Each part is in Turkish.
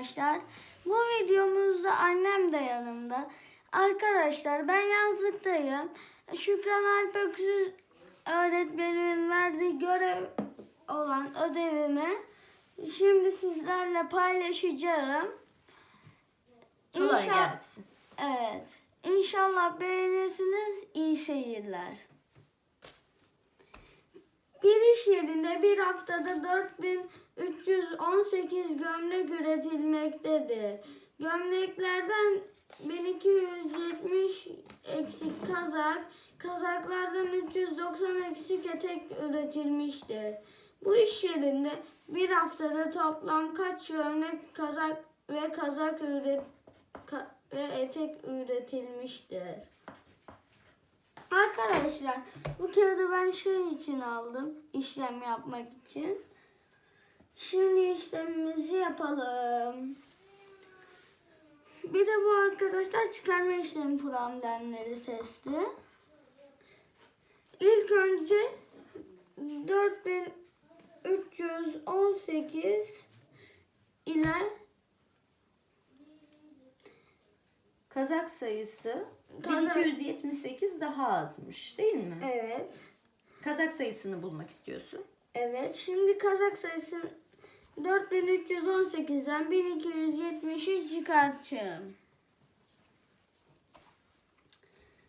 arkadaşlar. Bu videomuzda annem de yanımda. Arkadaşlar ben yazlıktayım. Şükran Alp Öksüz öğretmenimin verdiği görev olan ödevimi şimdi sizlerle paylaşacağım. Kolay İnşa- gelsin. Evet. İnşallah beğenirsiniz. İyi seyirler. Bir iş yerinde bir haftada 4318 gömlek üretilmektedir. Gömleklerden 1270 eksik kazak, kazaklardan 390 eksik etek üretilmiştir. Bu iş yerinde bir haftada toplam kaç gömlek, kazak ve kazak üret ka- ve etek üretilmiştir. Arkadaşlar bu kağıdı ben şey için aldım. işlem yapmak için. Şimdi işlemimizi yapalım. Bir de bu arkadaşlar çıkarma işlemi problemleri testi. İlk önce 4318 ile Kazak sayısı Kazak- 1278 daha azmış değil mi? evet Kazak sayısını bulmak istiyorsun. Evet, şimdi Kazak sayısı 4318'den 1270'i çıkartacağım.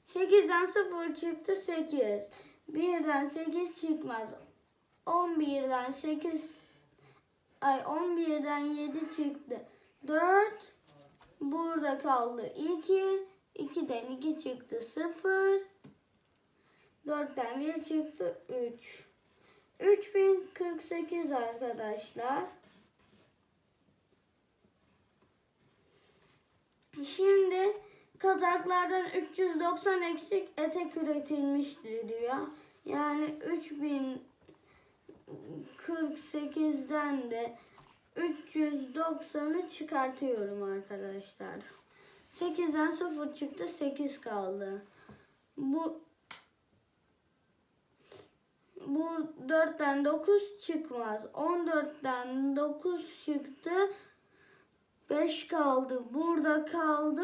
8'den 0 çıktı 8. 1'den 8 çıkmaz. 11'den 8 ay 11'den 7 çıktı. 4 burada kaldı 2. 2'den 2 çıktı 0. 4'ten 1 çıktı 3. 3048 arkadaşlar. Şimdi kazaklardan 390 eksik etek üretilmiştir diyor. Yani 3048'den de 390'ı çıkartıyorum arkadaşlar. 8'den 0 çıktı 8 kaldı. Bu bu 4'ten 9 çıkmaz. 14'ten 9 çıktı. 5 kaldı. Burada kaldı.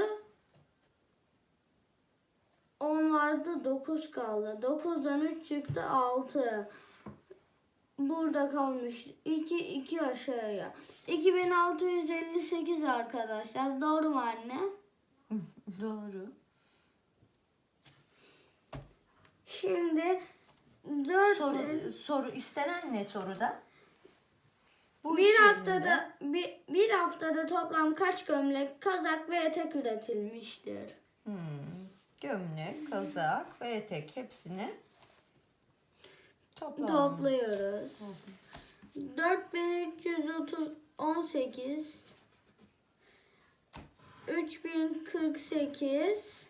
10 vardı 9 kaldı. 9'dan 3 çıktı 6. Burada kalmış 2 2 aşağıya. 2658 arkadaşlar. Doğru mu anne? Doğru. Şimdi 4 Soru, soru istenen ne soruda? Bu bir haftada bir, bir haftada toplam kaç gömlek, kazak ve etek üretilmiştir? hmm, gömlek, kazak ve etek hepsini toplam. Topluyoruz. 4318 3048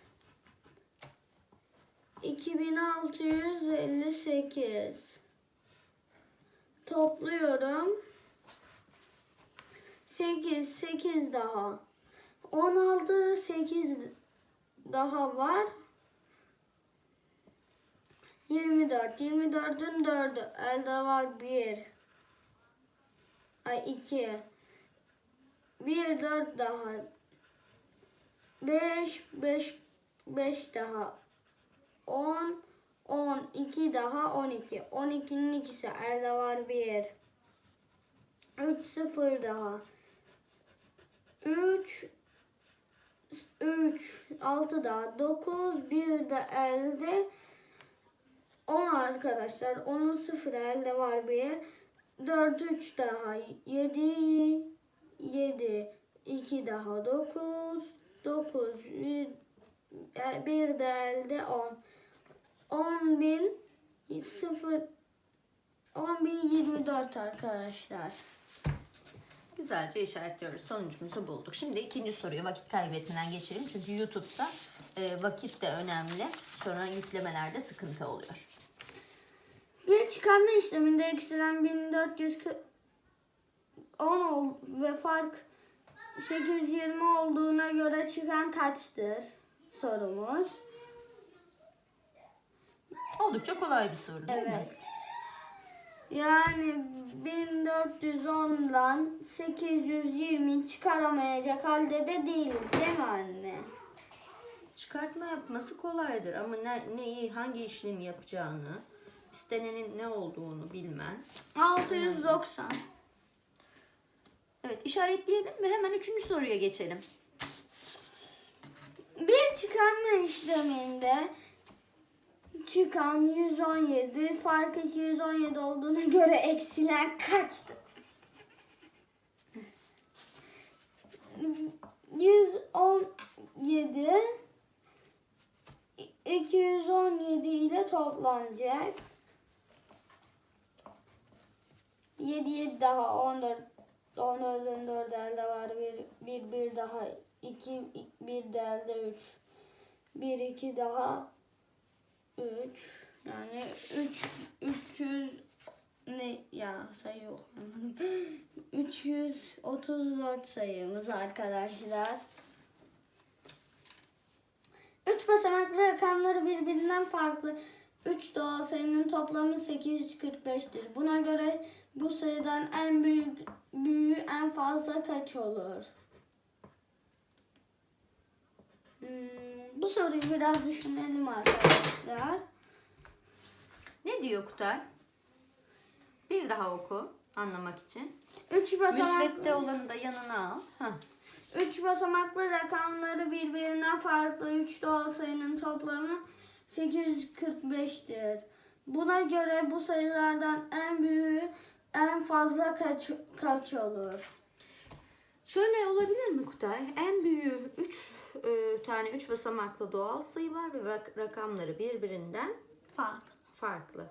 2658 Topluyorum. 8 8 daha. 16 8 daha var. 24. 24'ün 4'ü. Elde var 1. Ay 2. 1 4 daha. 5 5 5 daha. 10 10 2 daha 12. 12'nin ikisi elde var 1. 3 0 daha. 3 3 6 daha 9 1 de elde 10 arkadaşlar. 10'un 0 elde var bir. 4 3 daha 7 7 2 daha 9 9 1 bir de elde 10 10 bin 0 10 bin 24 arkadaşlar. Güzelce işaretliyoruz. Sonucumuzu bulduk. Şimdi ikinci soruya vakit kaybetmeden geçelim. Çünkü YouTube'da e, vakit de önemli. Sonra yüklemelerde sıkıntı oluyor. Bir çıkarma işleminde eksilen 1410 ol ve fark 820 olduğuna göre çıkan kaçtır? Sorumuz. Oldukça kolay bir soru değil mi? Evet. Yani 1410'dan 820 çıkaramayacak halde de değiliz değil mi anne? Çıkartma yapması kolaydır ama ne, neyi, hangi işlemi yapacağını, istenenin ne olduğunu bilmen. 690. Evet işaretleyelim ve hemen üçüncü soruya geçelim. Bir çıkarma işleminde çıkan 117 fark 217 olduğuna göre eksilen kaçtır? 117 217 ile toplanacak. 7 7 daha 14 14'ün 4 elde var. 1 1 1 daha 2 1 de elde 3 1 2 daha 3 yani 3 300 ne ya sayı yok. 334 sayımız arkadaşlar. 3 basamaklı rakamları birbirinden farklı 3 doğal sayının toplamı 845'tir. Buna göre bu sayıdan en büyük büyüğü en fazla kaç olur? Hmm, bu soruyu biraz düşünelim arkadaşlar. Ne diyor Kutay? Bir daha oku anlamak için. 3 basamaklı Müsvedde olanı da yanına al. Heh. 3 basamaklı rakamları birbirinden farklı 3 doğal sayının toplamı 845'tir. Buna göre bu sayılardan en büyüğü en fazla kaç kaç olur? Şöyle olabilir mi Kutay? En büyüğü 3 tane 3 basamaklı doğal sayı var ve rak- rakamları birbirinden Farklı. farklı.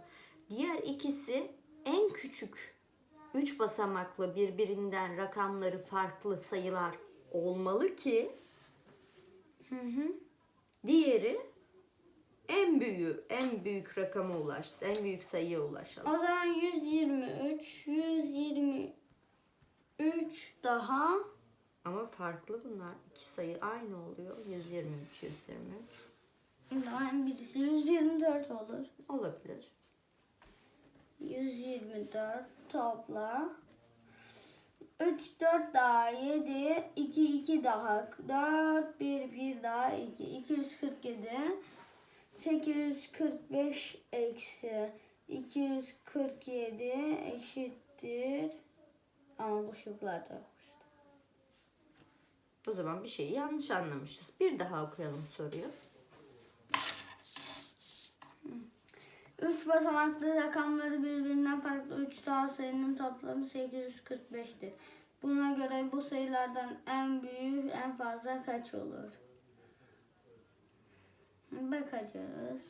Diğer ikisi en küçük 3 basamaklı birbirinden rakamları farklı sayılar olmalı ki Hı hı. diğeri en büyüğü, en büyük rakama ulaşsın, en büyük sayıya ulaşalım. O zaman 123, 123 daha Ama farklı bunlar. İki sayı aynı oluyor. 123, 123. daha birisi 124 olur. Olabilir. 124 topla. 3 4 daha 7 2 2 daha 4 1 1 daha 2 247 845 eksi 247 eşittir ama boşluklar da yok işte. O zaman bir şeyi yanlış anlamışız. Bir daha okuyalım soruyu. 3 basamaklı rakamları birbirinden farklı 3 daha sayının toplamı 845'tir. Buna göre bu sayılardan en büyük en fazla kaç olur? Bakacağız.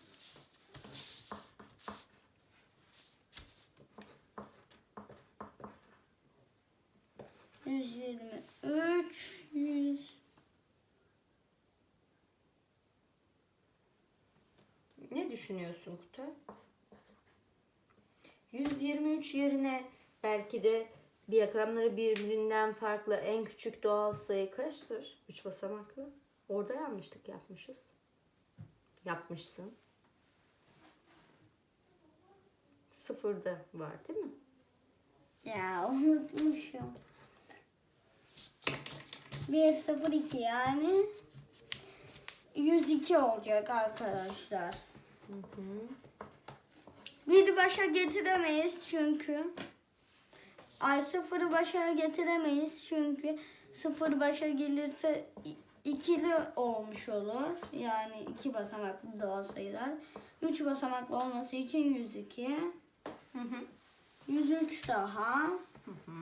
Yüz yirmi üç, yüz Ne düşünüyorsun Kutay? 123 yerine belki de bir rakamları birbirinden farklı en küçük doğal sayı kaçtır? 3 basamaklı. Orada yanlışlık yapmışız. Yapmışsın. Sıfırda var değil mi? Ya unutmuşum. 1 0 2 yani 102 olacak arkadaşlar. Bir başa getiremeyiz çünkü ay sıfırı başa getiremeyiz çünkü sıfır başa gelirse ikili olmuş olur. Yani iki basamaklı doğal sayılar. Üç basamaklı olması için 102. Hı hı. 103 daha. Hı hı.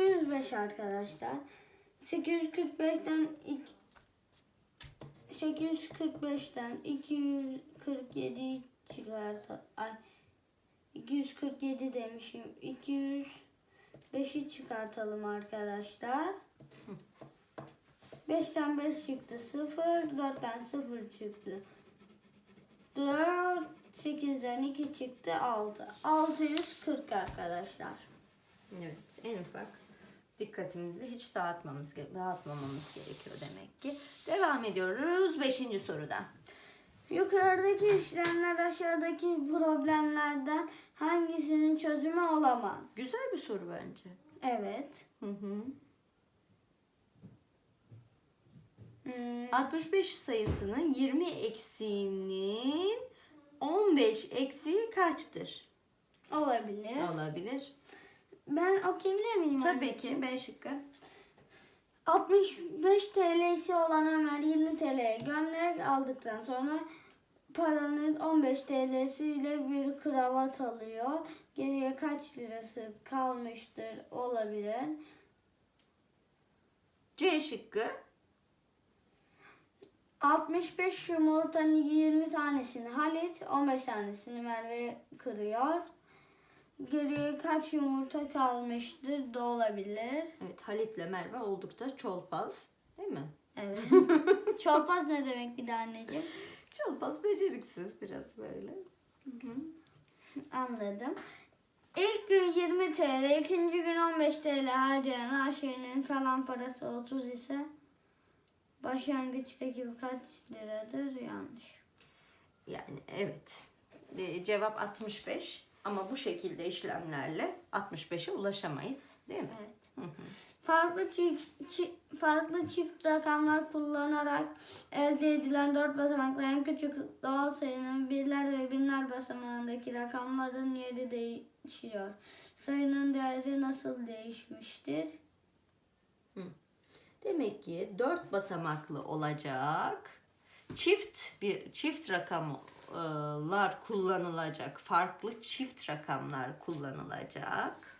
Hı. 205 arkadaşlar. 845'ten ik- 845'ten 247 çıkarsa ay 247 demişim. 205'i çıkartalım arkadaşlar. 5'ten 5 çıktı 0, 4'ten 0 çıktı. 4, 8'den 2 çıktı 6. 640 arkadaşlar. Evet, en ufak Dikkatimizi hiç dağıtmamız, dağıtmamamız gerekiyor demek ki. Devam ediyoruz 5. sorudan. Yukarıdaki işlemler aşağıdaki problemlerden hangisinin çözümü olamaz? Güzel bir soru bence. Evet. Hı hı. Hmm, 65 sayısının 20 eksiğinin 15 eksiği kaçtır? olabilir. Olabilir. Ben okuyabilir miyim? Tabii ki B şıkkı. 65 TL'si olan Ömer 20 TL'ye gömlek aldıktan sonra paranın 15 TL'siyle bir kravat alıyor. Geriye kaç lirası kalmıştır olabilir. C şıkkı. 65 yumurtanın 20 tanesini Halit, 15 tanesini Merve kırıyor. Geriye kaç yumurta kalmıştır da olabilir. Evet Halit'le Merve oldukça çolpaz. Değil mi? Evet. Çolpaz ne demek bir de anneciğim? Çolpaz beceriksiz biraz böyle. Anladım. İlk gün 20 TL, ikinci gün 15 TL harcayan Ayşe'nin kalan parası 30 ise başlangıçtaki kaç liradır? Yanlış. Yani evet. E, cevap 65 ama bu şekilde işlemlerle 65'e ulaşamayız. Değil mi? Evet. Hı hı. Farklı çift, çi- farklı çift rakamlar kullanarak elde edilen dört basamaklı en küçük doğal sayının birler ve binler basamağındaki rakamların yeri değişiyor. Sayının değeri nasıl değişmiştir? Demek ki 4 basamaklı olacak. Çift bir çift rakamlar kullanılacak. Farklı çift rakamlar kullanılacak.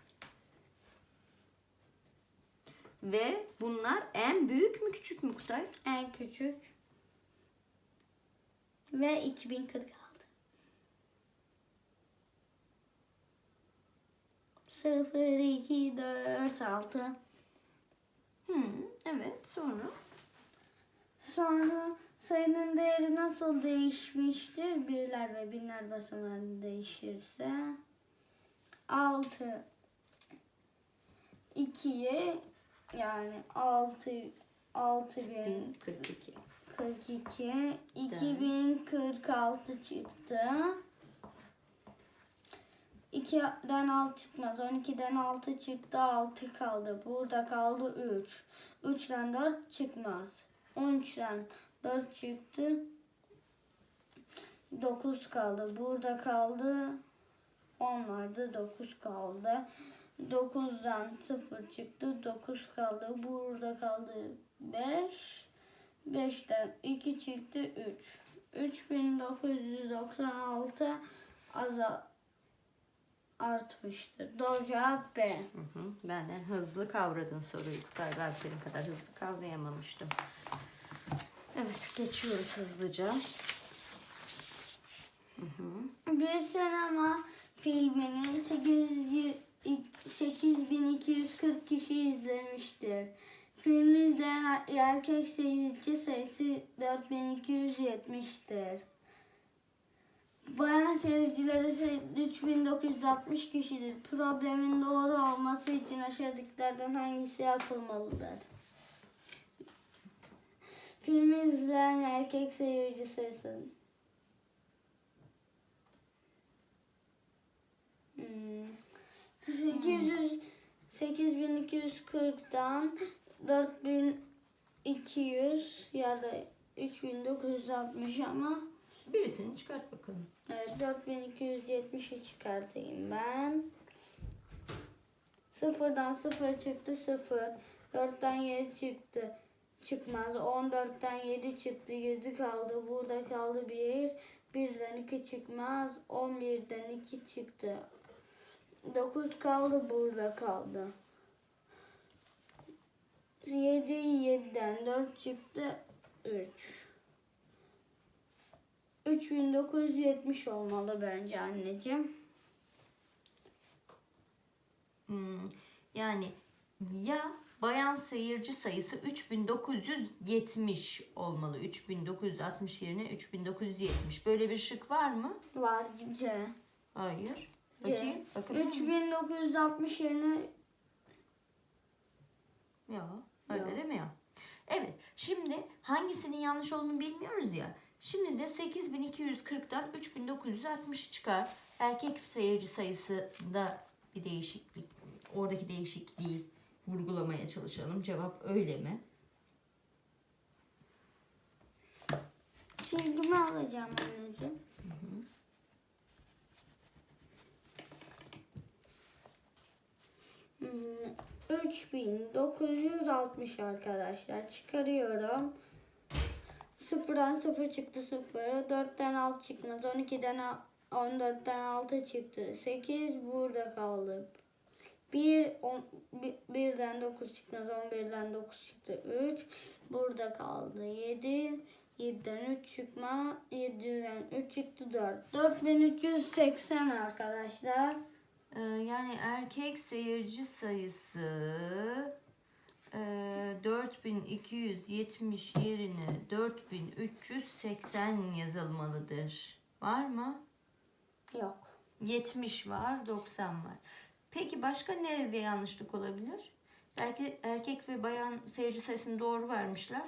Ve bunlar en büyük mü küçük mü Kutay? En küçük ve 2046. Sıfır, iki, dört, altı. Hı, evet sonra. Sonra sayının değeri nasıl değişmiştir? Birler ve binler basamağı değişirse 6 2'ye yani 6 6042 42. 2046 çıktı. 2'den 6 çıkmaz. 12'den 6 çıktı. 6 kaldı. Burada kaldı 3. 3'ten 4 çıkmaz. 13'ten 4 çıktı. 9 kaldı. Burada kaldı. 10 vardı. 9 kaldı. 9'dan 0 çıktı. 9 kaldı. Burada kaldı 5. 5'ten 2 çıktı 3. 3996 azal artmıştır. Doğru cevap B. Hı hı. Benden hızlı kavradın soruyu Kutay. Ben senin kadar hızlı kavrayamamıştım. Evet geçiyoruz hızlıca. Bir sinema filmini 800 8240 kişi izlemiştir. Filmi izleyen erkek seyirci sayısı 4270'tir. Bayan seyircileri ise 3960 kişidir. Problemin doğru olması için aşağıdakilerden hangisi yapılmalıdır? Filmi izleyen erkek seyirci sayısı Hmm. 800 8240'dan 4200 ya da 3960 ama Birisini çıkart bakalım. evet, 4270'i çıkartayım ben. Sıfırdan sıfır çıktı sıfır. 4'ten 7 çıktı. Çıkmaz. 14'ten 7 çıktı. 7 kaldı. Burada kaldı 1. 1'den 2 çıkmaz. 11'den 2 çıktı. 9 kaldı. Burada kaldı. 7 7'den 4 çıktı. 3. 3970 olmalı bence anneciğim. Hmm, yani ya bayan seyirci sayısı 3970 olmalı. 3960 yerine 3970. Böyle bir şık var mı? Var C. Hayır. C. Bakayım. Bakın. 3960 yerine Yok. Öyle Yok. demiyor. Evet. Şimdi hangisinin yanlış olduğunu bilmiyoruz ya. Şimdi de 8240'dan 3960 çıkar. Erkek seyirci sayısında bir değişiklik. Oradaki değişikliği vurgulamaya çalışalım. Cevap öyle mi? Silgimi alacağım anneciğim. Hmm, 3960 arkadaşlar. Çıkarıyorum. Sıfırdan sıfır çıktı sıfır. 4'ten 6 çıkmaz. 12'den al- 14'ten 6 çıktı. 8 burada kaldı. 1 on, bi- birden 9 çıkmaz. 11'den 9 çıktı. 3 burada kaldı. 7 7'den 3 çıkma. 7'den 3 çıktı 4. 4380 arkadaşlar. Ee, yani erkek seyirci sayısı e, 4270 yerine 4380 yazılmalıdır. Var mı? Yok. 70 var, 90 var. Peki başka nerede yanlışlık olabilir? Belki erkek ve bayan seyirci sayısını doğru vermişler.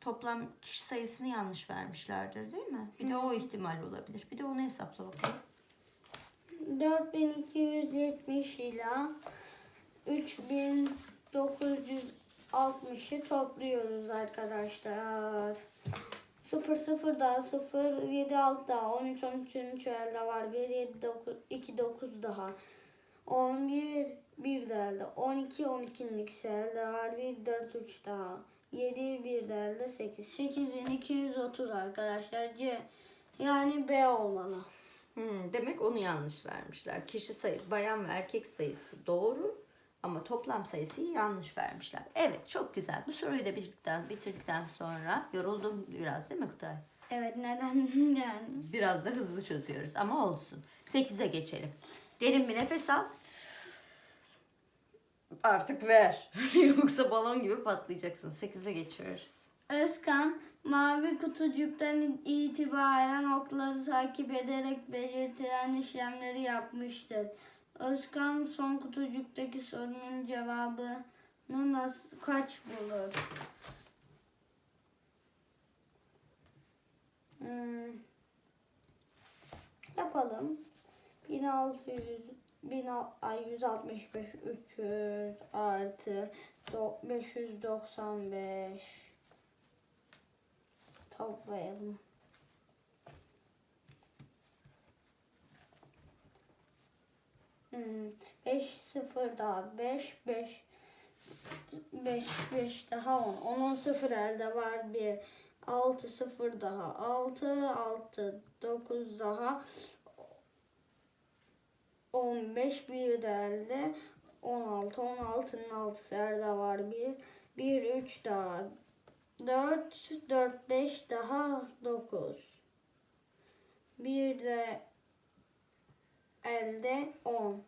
Toplam kişi sayısını yanlış vermişlerdir değil mi? Bir de o ihtimal olabilir. Bir de onu hesapla bakalım. 4270 ile 3960'ı topluyoruz arkadaşlar. 0 0 daha 0 7 6 daha 13 13 13 elde var 1 7 9 2 9 daha 11 1 de elde 12 12'nin ikisi elde var 1 4 3 daha 7 1 de elde 8 8230 arkadaşlar C yani B olmalı. Hmm, demek onu yanlış vermişler. Kişi sayı, bayan ve erkek sayısı doğru ama toplam sayısı yanlış vermişler. Evet çok güzel. Bu soruyu da bitirdikten, bitirdikten sonra yoruldum biraz değil mi Kutay? Evet neden yani? Biraz da hızlı çözüyoruz ama olsun. 8'e geçelim. Derin bir nefes al. Artık ver. Yoksa balon gibi patlayacaksın. 8'e geçiyoruz. Özkan mavi kutucuktan itibaren okları takip ederek belirtilen işlemleri yapmıştır. Özkan son kutucuktaki sorunun cevabını nasıl kaç bulur? Hmm. Yapalım. 1600 1000 ay 165 300 artı do- 595 toplayalım. Hmm, 5 0 daha 5 5 5 5 daha 10. 10 0 elde var 1. 6 0 daha 6 6 9 daha 15 bir de elde 16 16'nın 6 elde var 1 1 3 daha 4 4 5 daha 9 bir de elde 10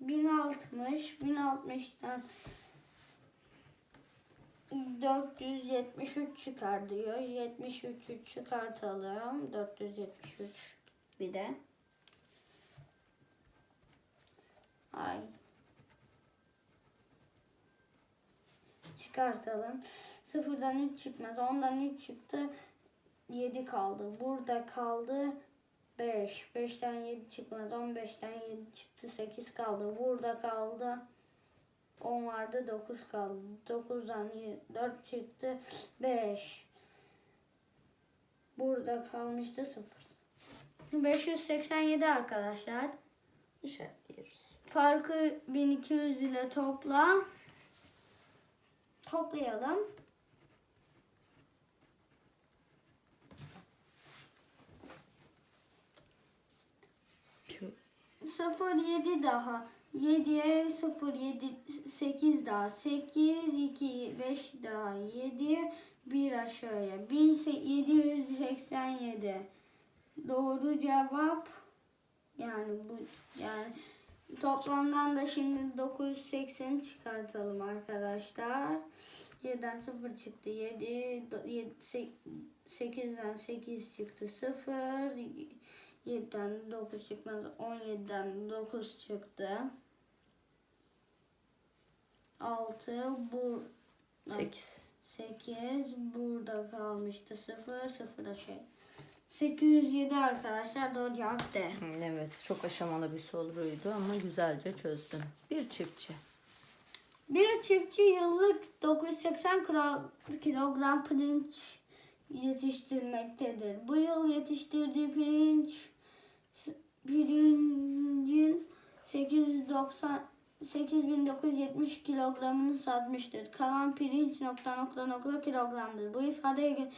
1060 1060'dan 473 çıkar diyor. 73'ü çıkartalım. 473 bir de. Ay. Çıkartalım. Sıfırdan 3 çıkmaz. Ondan 3 çıktı. 7 kaldı. Burada kaldı 5. 5'ten 7 çıkmaz. 15'ten 7 çıktı. 8 kaldı. Burada kaldı. 10 vardı 9 kaldı. 9'dan 4 çıktı. 5. Burada kalmıştı 0. 587 arkadaşlar. İşaretliyoruz. Farkı 1200 ile topla. Toplayalım. Tüm 0 7 daha 7'ye 0 7 8 daha 8 2 5 daha 7 1 aşağıya 1787 doğru cevap yani bu yani toplamdan da şimdi 980 çıkartalım arkadaşlar 7'den 0 çıktı 7, 7 8'den 8 çıktı 0 7'den 9 çıkmaz. 17'den 9 çıktı. 6 bu 8. 8 burada kalmıştı 0 0 da şey. 807 arkadaşlar doğru cevap D. Evet çok aşamalı bir soruydu ama güzelce çözdün. Bir çiftçi. Bir çiftçi yıllık 980 kilo- kilogram pirinç yetiştirmektedir. Bu yıl yetiştirdiği pirinç pirincin 890 8970 kilogramını satmıştır. Kalan pirinç nokta nokta nokta kilogramdır. Bu ifadeye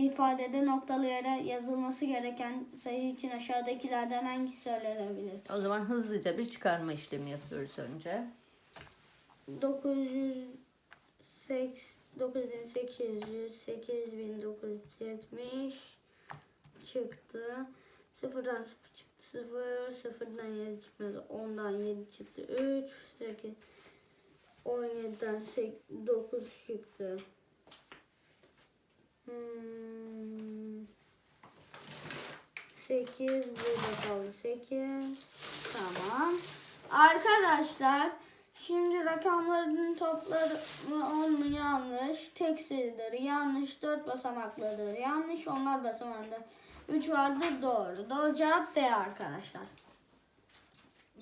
ifadede noktalı yere yazılması gereken sayı için aşağıdakilerden hangisi söylenebilir? O zaman hızlıca bir çıkarma işlemi yapıyoruz önce. 900 9800 8970 çıktı. Sıfırdan sıfır çıktı. Sıfır. Sıfırdan 7 çıkmadı. 10'dan 7 çıktı. 3. 8. 17'den 9 çıktı. Hmm. 8 burada kaldı. 8. Tamam. Arkadaşlar şimdi rakamların topları on mu yanlış? Tek sayıları yanlış. 4 basamaklıdır yanlış. Onlar basamağında 3 vardır doğru. Doğru cevap D arkadaşlar.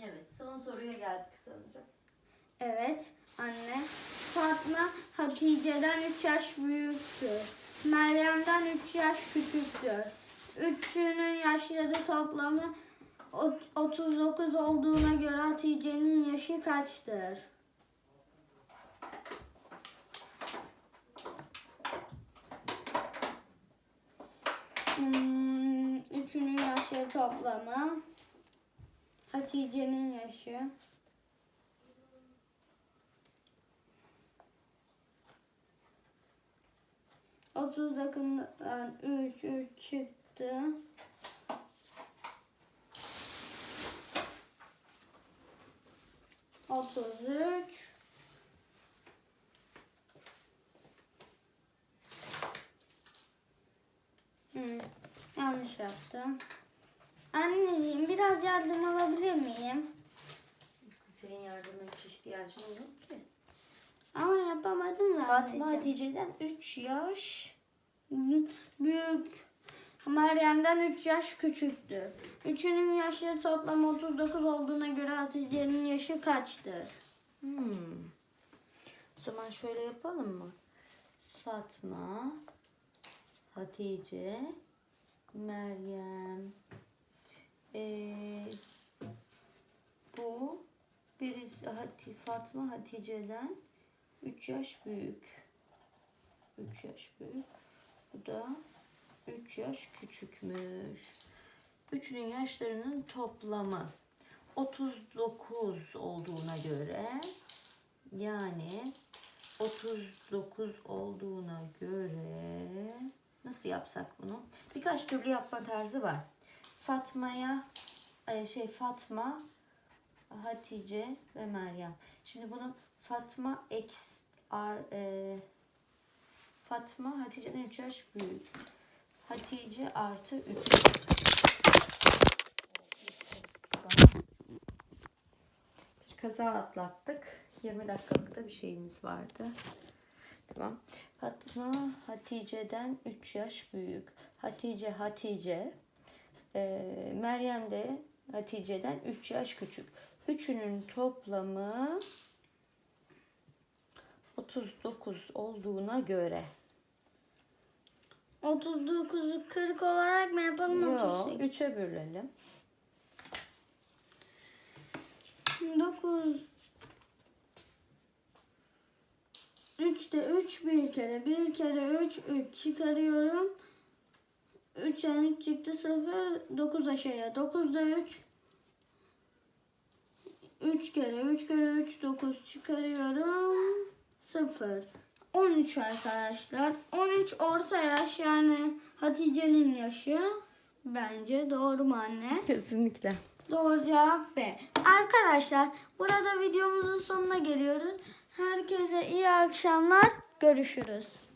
Evet son soruya geldik sanırım. Evet anne. Fatma Hatice'den 3 yaş büyüktür. Meryem'den 3 yaş küçüktür. Üçünün yaşları toplamı ot- 39 olduğuna göre Hatice'nin yaşı kaçtır? Hmm, üçünün yaşları toplamı Hatice'nin yaşı. Otuz dakikadan üç üç çıktı. Otuz üç. Hmm, yanlış yaptım. Anneciğim biraz yardım alabilir miyim? Senin yardımına hiç ihtiyacın yok ki. Ama yapamadım da. Fatma anneciğim. Hatice'den 3 yaş. Büyük. Meryem'den 3 yaş küçüktür. Üçünün yaşları toplam 39 olduğuna göre Hatice'nin yaşı kaçtır? Hmm. O zaman şöyle yapalım mı? Fatma, Hatice, Meryem. Ee, bu birisi Hati, Fatma Hatice'den 3 yaş büyük. 3 yaş büyük. Bu da 3 yaş küçükmüş. Üçünün yaşlarının toplamı 39 olduğuna göre yani 39 olduğuna göre nasıl yapsak bunu? Birkaç türlü yapma tarzı var. Fatma'ya e, şey Fatma, Hatice ve Meryem. Şimdi bunu Fatma x ar, e, Fatma Hatice'den 3 yaş büyük. Hatice artı 3. Bir kaza atlattık. 20 dakikalık da bir şeyimiz vardı. Tamam. Fatma Hatice'den 3 yaş büyük. Hatice Hatice. Ee, Meryem de Hatice'den 3 yaş küçük. Üçünün toplamı 39 olduğuna göre. 39'u 40 olarak mı yapalım? Yok, 38. 3'e bölelim. 9 3'te 3 bir kere. Bir kere 3 3 çıkarıyorum. 3'ten 3 çıktı 0 9 aşağıya. 9'da 3 3 kere 3 kere 3 9 çıkarıyorum. 0 13 arkadaşlar. 13 orta yaş yani Hatice'nin yaşı. Bence doğru mu anne? Kesinlikle. Doğru cevap B. Arkadaşlar burada videomuzun sonuna geliyoruz. Herkese iyi akşamlar. Görüşürüz.